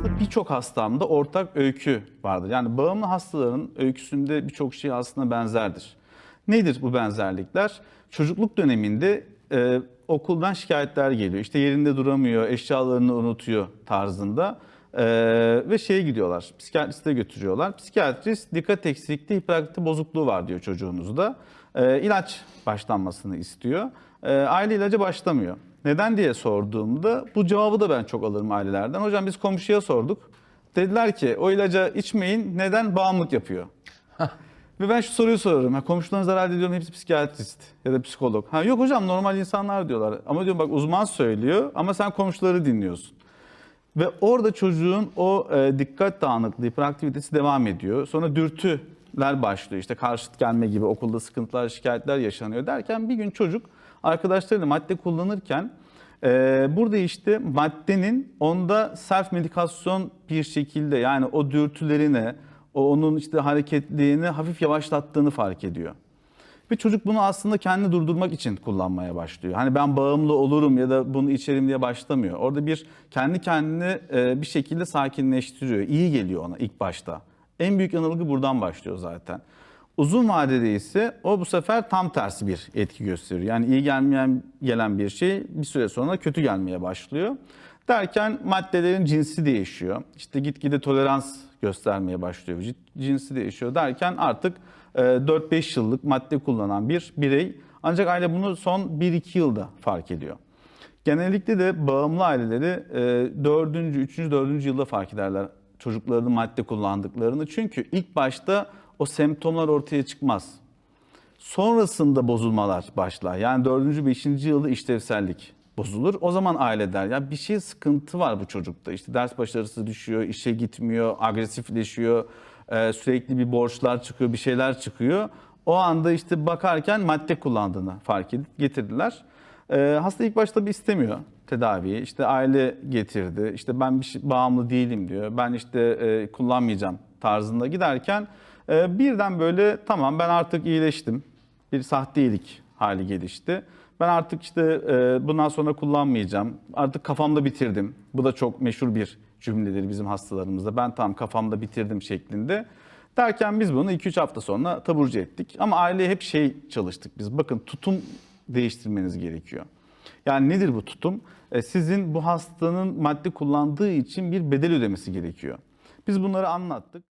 aslında birçok hastamda ortak öykü vardır. Yani bağımlı hastaların öyküsünde birçok şey aslında benzerdir. Nedir bu benzerlikler? Çocukluk döneminde e, okuldan şikayetler geliyor. İşte yerinde duramıyor, eşyalarını unutuyor tarzında. E, ve şeye gidiyorlar, psikiyatriste götürüyorlar. Psikiyatrist dikkat eksikliği, hiperaktivite bozukluğu var diyor çocuğunuzda. E, ilaç başlanmasını istiyor. E, aile ilacı başlamıyor. Neden diye sorduğumda bu cevabı da ben çok alırım ailelerden. Hocam biz komşuya sorduk. Dediler ki o ilaca içmeyin neden bağımlılık yapıyor? Ve ben şu soruyu sorarım. Ha, komşularınız herhalde diyorum hepsi psikiyatrist ya da psikolog. Ha, yok hocam normal insanlar diyorlar. Ama diyorum bak uzman söylüyor ama sen komşuları dinliyorsun. Ve orada çocuğun o e, dikkat dağınıklığı, hiperaktivitesi devam ediyor. Sonra dürtüler başlıyor. İşte karşıt gelme gibi okulda sıkıntılar, şikayetler yaşanıyor derken bir gün çocuk arkadaşlarıyla madde kullanırken e, burada işte maddenin onda self medikasyon bir şekilde yani o dürtülerine, o onun işte hareketliğini hafif yavaşlattığını fark ediyor. Ve çocuk bunu aslında kendini durdurmak için kullanmaya başlıyor. Hani ben bağımlı olurum ya da bunu içerim diye başlamıyor. Orada bir kendi kendini e, bir şekilde sakinleştiriyor. İyi geliyor ona ilk başta. En büyük yanılgı buradan başlıyor zaten. Uzun vadede ise o bu sefer tam tersi bir etki gösteriyor. Yani iyi gelmeyen gelen bir şey bir süre sonra kötü gelmeye başlıyor. Derken maddelerin cinsi değişiyor. İşte gitgide tolerans göstermeye başlıyor. Cinsi değişiyor derken artık e, 4-5 yıllık madde kullanan bir birey ancak aile bunu son 1-2 yılda fark ediyor. Genellikle de bağımlı aileleri 4. 3. 4. yılda fark ederler çocuklarının madde kullandıklarını. Çünkü ilk başta o semptomlar ortaya çıkmaz. Sonrasında bozulmalar başlar. Yani 4. 5. yılda işlevsellik bozulur. O zaman aile der ya bir şey sıkıntı var bu çocukta. İşte ders başarısı düşüyor, işe gitmiyor, agresifleşiyor, e, sürekli bir borçlar çıkıyor, bir şeyler çıkıyor. O anda işte bakarken madde kullandığını fark edip getirdiler. E, hasta ilk başta bir istemiyor tedaviyi. İşte aile getirdi. İşte ben bir şey, bağımlı değilim diyor. Ben işte e, kullanmayacağım tarzında giderken e, birden böyle tamam ben artık iyileştim. Bir sahteylik hali gelişti. Ben artık işte e, bundan sonra kullanmayacağım. Artık kafamda bitirdim. Bu da çok meşhur bir cümledir bizim hastalarımızda. Ben tam kafamda bitirdim şeklinde. Derken biz bunu 2-3 hafta sonra taburcu ettik. Ama aileye hep şey çalıştık biz. Bakın tutum değiştirmeniz gerekiyor. Yani nedir bu tutum? E, sizin bu hastanın madde kullandığı için bir bedel ödemesi gerekiyor. Biz bunları anlattık.